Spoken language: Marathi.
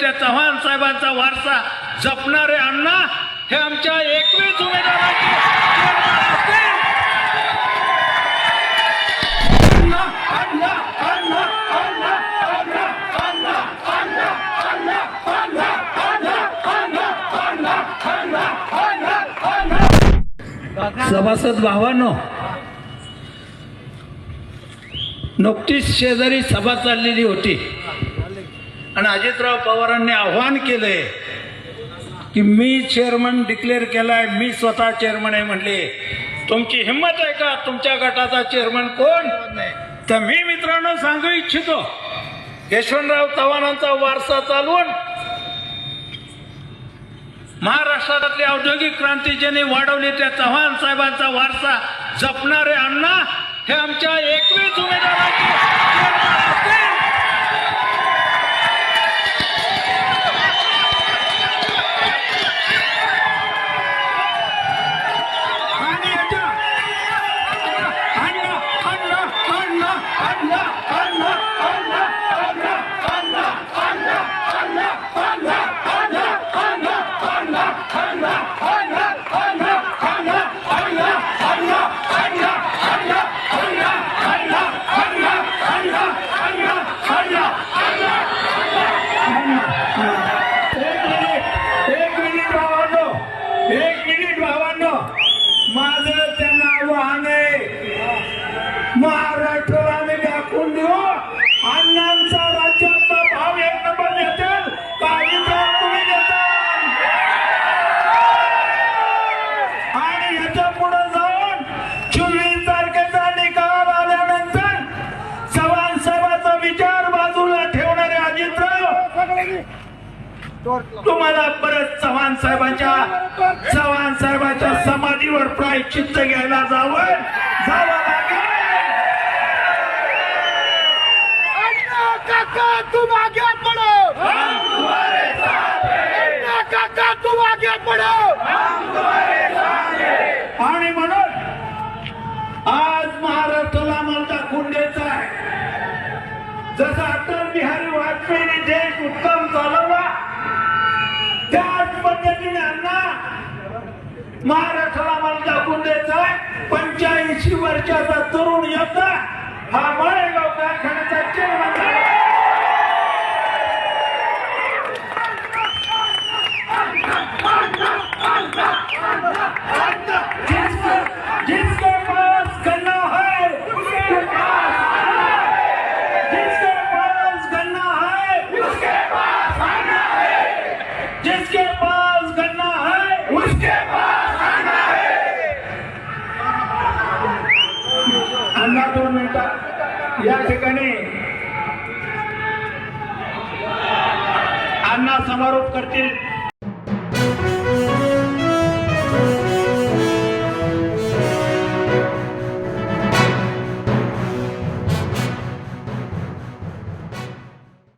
त्या चव्हाण साहेबांचा वारसा जपणारे अण्णा हे आमच्या एकवीस उमेदवारांचे सभासद भावानो नुकतीच शेजारी सभा चाललेली होती. आणि अजितराव पवारांनी आव्हान केलंय की मी चेअरमन डिक्लेअर केलाय मी स्वतः चेअरमन आहे म्हणले. तुमची हिंमत आहे का? तुमच्या गटाचा चेअरमन कोण? तर मी मित्रांनो सांगू इच्छितो यशवंतराव चव्हाणांचा वारसा चालवून महाराष्ट्रातली औद्योगिक क्रांती ज्यांनी वाढवली त्या चव्हाण साहेबांचा वारसा जपणारे अण्णा हे आमच्या एकवीस उमेदवारांचे तुम्हाला परत चव्हाण साहेबांच्या चव्हाण साहेबांच्या समाधीवर प्रायचित्त घ्यायला जावं. जावं लागेल. काका तुम आगे बढ़ो अन्ना काका तुम आगे बढ़ो आणि म्हणून आज महाराष्ट्राला दाखवून द्यायचं आहे. जसं अटल बिहारी वाजपेयीने देश उत्तम महाराष्ट्राला माल दाखवून द्यायचा पंच्याऐंशी वर्षाचा तरुण योद्धा हा मळेगाव कारखान्यात अण्णा दोन या ठिकाणी अण्णा समारोप करतील.